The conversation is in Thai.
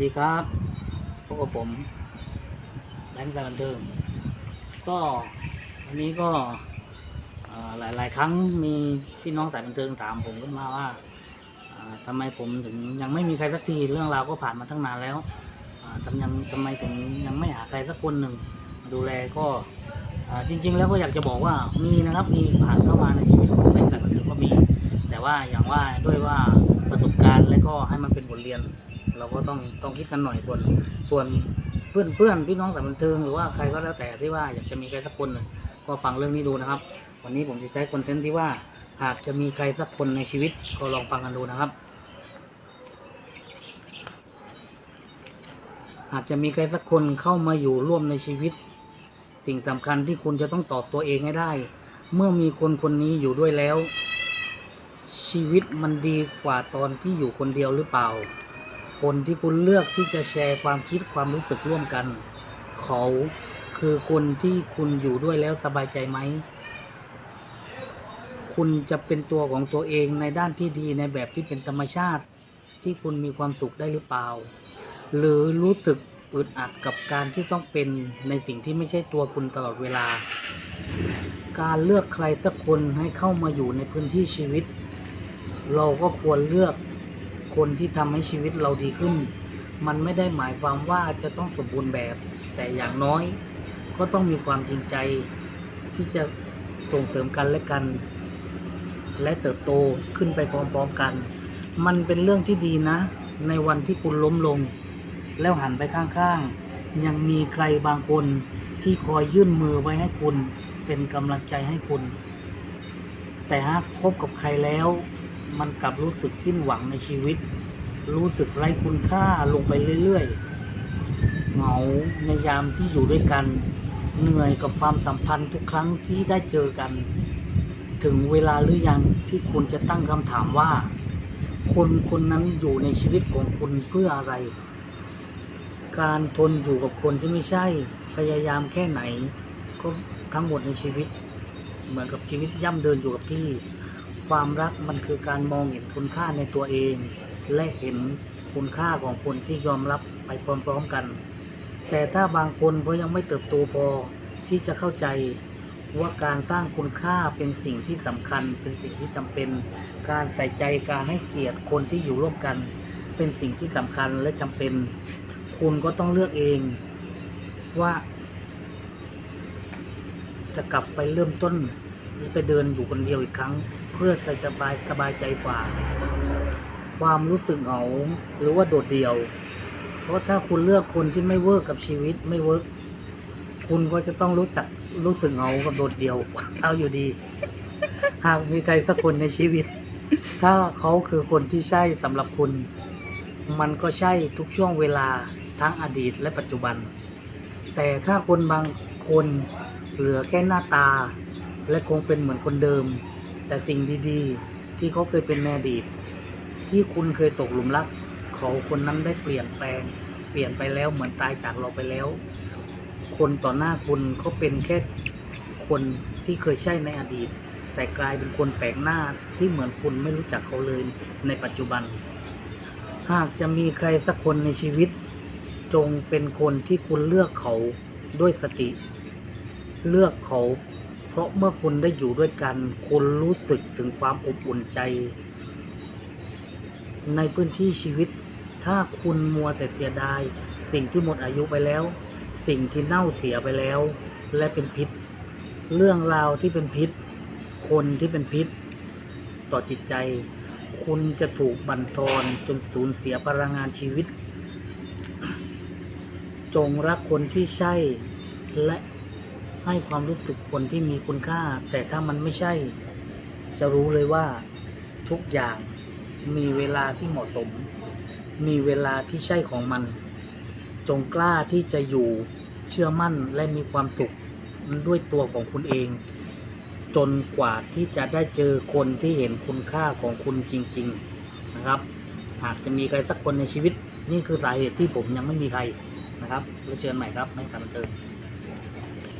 ดีครับพบกับผมแบงค์การบันเทิงก็วันนี้ก็เอ่อหลายๆครั้งมีพี่น้องสายบันเทิงถามผมขึ้นมาว่าอ่าทำไมผมถึงยังไม่มีใครสักทีเรื่องราวก็ผ่านมาตั้งนานแล้วอ่าทำยังทำไมถึงยังไม่หาใครสักคนหนึ่งดูแลก็จริง ๆ แล้วก็อยากจะบอกว่ามีนะครับมีผ่านเข้ามาในชีวิตของแบงค์สายบันเทิงก็มี แต่ว่าอย่างว่าด้วยว่าประสบการณ์และก็ให้มันเป็นบทเรียน เราก็ต้องต้องคิดกันหน่อยส่วนส่วนเพื่อนเพื่อนพี่น้องสายบันเทิงหรือว่าใครก็แล้วแต่ที่ว่าอยากจะมีใครสักคนหนึ่งก็ฟังเรื่องนี้ดูนะครับ วันนี้ผมจะใช้คอนเทนต์ที่ว่าหากจะมีใครสักคนในชีวิตก็ลองฟังกันดูนะครับ หากจะมีใครสักคนเข้ามาอยู่ร่วมในชีวิต สิ่งสำคัญที่คุณจะต้องตอบตัวเองให้ได้ เมื่อมีคนคนนี้อยู่ด้วยแล้ว ชีวิตมันดีกว่าตอนที่อยู่คนเดียวหรือเปล่า คนที่คุณเลือกที่จะแชร์ความคิดความรู้สึกร่วมกัน เขาคือคนที่คุณอยู่ด้วยแล้วสบายใจไหม คุณจะเป็นตัวของตัวเองในด้านที่ดีในแบบที่เป็นธรรมชาติ ที่คุณมีความสุขได้หรือเปล่า หรือรู้สึกอึดอัดกับการที่ต้องเป็นในสิ่งที่ไม่ใช่ตัวคุณตลอดเวลา การเลือกใครสักคนให้เข้ามาอยู่ในพื้นที่ชีวิต เราก็ควรเลือก คนที่ทำให้ชีวิตเราดีขึ้น มันไม่ได้หมายความว่าจะต้องสมบูรณ์แบบ แต่อย่างน้อยก็ต้องมีความจริงใจที่จะส่งเสริมกันและกัน และเติบโตขึ้นไปพร้อมๆกัน มันเป็นเรื่องที่ดีนะ ในวันที่คุณล้มลง แล้วหันไปข้างๆ ยังมีใครบางคนที่คอยยื่นมือไว้ให้คุณ เป็นกำลังใจให้คุณ แต่หากคบกับใครแล้ว มันกลับรู้สึกสิ้นหวังในชีวิต รู้สึกไร้คุณค่าลงไปเรื่อยๆ เหงาในยามที่อยู่ด้วยกัน เหนื่อยกับความสัมพันธ์ทุกครั้งที่ได้เจอกัน ถึงเวลาหรือยังที่คุณจะตั้งคำถามว่า คนคนนั้นอยู่ในชีวิตของคุณเพื่ออะไร การทนอยู่กับคนที่ไม่ใช่ พยายามแค่ไหน ก็ทั้งหมดในชีวิต เหมือนกับชีวิตย่ำเดินอยู่กับที่ ความรักมันคือการมองเห็นคุณค่าในตัวเอง และเห็นคุณค่าของคนที่ยอมรับไปพร้อมๆกัน แต่ถ้าบางคนเขายังไม่เติบโตพอที่จะเข้าใจว่าการสร้างคุณค่าเป็นสิ่งที่สำคัญ เป็นสิ่งที่จำเป็น การใส่ใจการให้เกียรติคนที่อยู่ร่วมกัน เป็นสิ่งที่สำคัญและจำเป็น คุณก็ต้องเลือกเองว่า จะกลับไปเริ่มต้น ไปเดินอยู่คนเดียวอีกครั้ง เพื่อจะสบายสบายใจกว่า ความรู้สึกเหงาหรือว่าโดดเดี่ยว เพราะถ้าคุณเลือกคนที่ไม่เวิร์กกับชีวิตไม่เวิร์กคุณก็จะต้องรู้จักรู้สึกเหงากับโดดเดี่ยวเอาอยู่ดี หากมีใครสักคนในชีวิต ถ้าเขาคือคนที่ใช่สำหรับคุณ มันก็ใช่ทุกช่วงเวลาทั้งอดีตและปัจจุบัน แต่ถ้าคนบางคนเหลือแค่หน้าตา และคงเป็นเหมือนคนเดิม แต่สิ่งดีๆ ที่เขาเคยเป็นในอดีต ที่คุณเคยตกหลุมรักเขาคนนั้นได้เปลี่ยนแปลง เปลี่ยนไปแล้วเหมือนตายจากเราไปแล้ว คนต่อหน้าคุณเขาเป็นแค่คนที่เคยใช่ในอดีต แต่กลายเป็นคนแปลกหน้าที่เหมือนคุณไม่รู้จักเขาเลยในปัจจุบัน หากจะมีใครสักคนในชีวิต จงเป็นคนที่คุณเลือกเขาด้วยสติ เลือกเขา ราะเมื่อคุณได้อยู่ด้วยกัน คุณรู้สึกถึงความอบอุ่นใจ ในพื้นที่ชีวิต ถ้าคุณมัวแต่เสียดาย สิ่งที่หมดอายุไปแล้ว สิ่งที่เน่าเสียไปแล้ว และเป็นพิษ เรื่องราวที่เป็นพิษ คนที่เป็นพิษ ต่อจิตใจ คุณจะถูกบั่นทอนจนสูญเสียพลังงานชีวิต จงรักคนที่ใช่และ ให้ความรู้สึกคนที่มีคุณค่า แต่ถ้ามันไม่ใช่ จะรู้เลยว่าทุกอย่างมีเวลาที่เหมาะสม มีเวลาที่ใช่ของมัน จงกล้าที่จะอยู่เชื่อมั่นและมีความสุขด้วยตัวของคุณเอง จนกว่าที่จะได้เจอคนที่เห็นคุณค่าของคุณจริง ๆนะครับ หากจะมีใครสักคนในชีวิต นี่คือสาเหตุที่ผมยังไม่มีใครนะครับแล้วเจอกันใหม่ครับไม่การบันเทิง